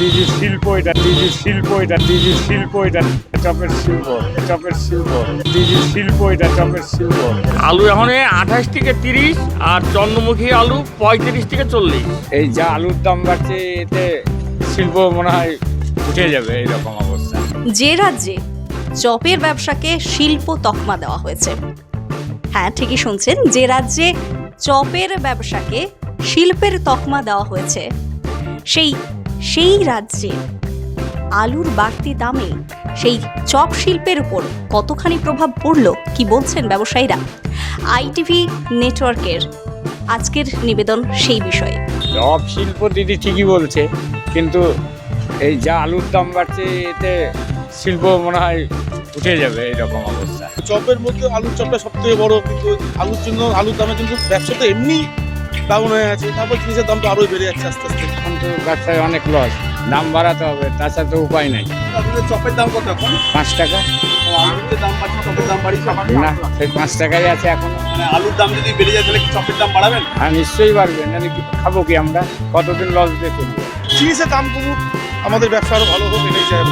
DG শিল্প এটা DG শিল্প এটা ডিজি শিল্প এটা চপের শিল্প চপের শিল্প ডিজি শিল্প এটা চপের শিল্প। আলু এখন আঠাশ থেকে তিরিশ আর চন্দ্রমুখী আলু পঁয়ত্রিশ থেকে চল্লিশ। এই যা আলুর দাম বাড়ছে এতে শিল্প মনে হয় উঠে যাবে এইরকম অবস্থা। যে রাজ্যে চপের ব্যবসাকে শিল্প তকমা দেওয়া হয়েছে। হ্যাঁ ঠিকই শুনছেন যে রাজ্যে চপের ব্যবসাকে শিল্পের তকমা দেওয়া হয়েছে সেই সেই রাজ্যে আলুর বাড়তি দামে সেই চপ শিল্পের উপর কতখানি প্রভাব পড়ল কি বলছেন ব্যবসায়ীরা? আইটিভি নেটওয়ার্কের আজকের নিবেদন সেই বিষয়ে। চপ শিল্প দিদি ঠিকই বলছে কিন্তু এই যা আলুর দাম বাড়ছে এতে শিল্প মনে হয় উঠে যাবে এইরকম অবস্থা। চপের মধ্যে আলুর চপটা সব থেকে বড় কিন্তু আলুর জন্য আলুর দামে কিন্তু ব্যবসা তো এমনি ডাউন হয়ে আছে তারপর জিনিসের দাম তো আরোই বেড়ে যাচ্ছে আস্তে আস্তে। এখন তো ব্যবসায় অনেক লস দাম বাড়াতে হবে তাছাড়া তো উপায় নাই। চপের দাম কত এখন? পাঁচ টাকা। আলুর দাম বাড়ছে চপের দাম বাড়ছে না সেই পাঁচ টাকাই আছে এখন। মানে আলুর দাম যদি বেড়ে যায় তাহলে কি চপের দাম বাড়াবেন? আর নিশ্চয়ই বাড়বে নাহলে খাব কি আমরা? কতদিন লস দিয়ে চলবো জিনিসের দাম কমুক আমাদের ব্যবসা আরও ভালো হোক এটাই চাই।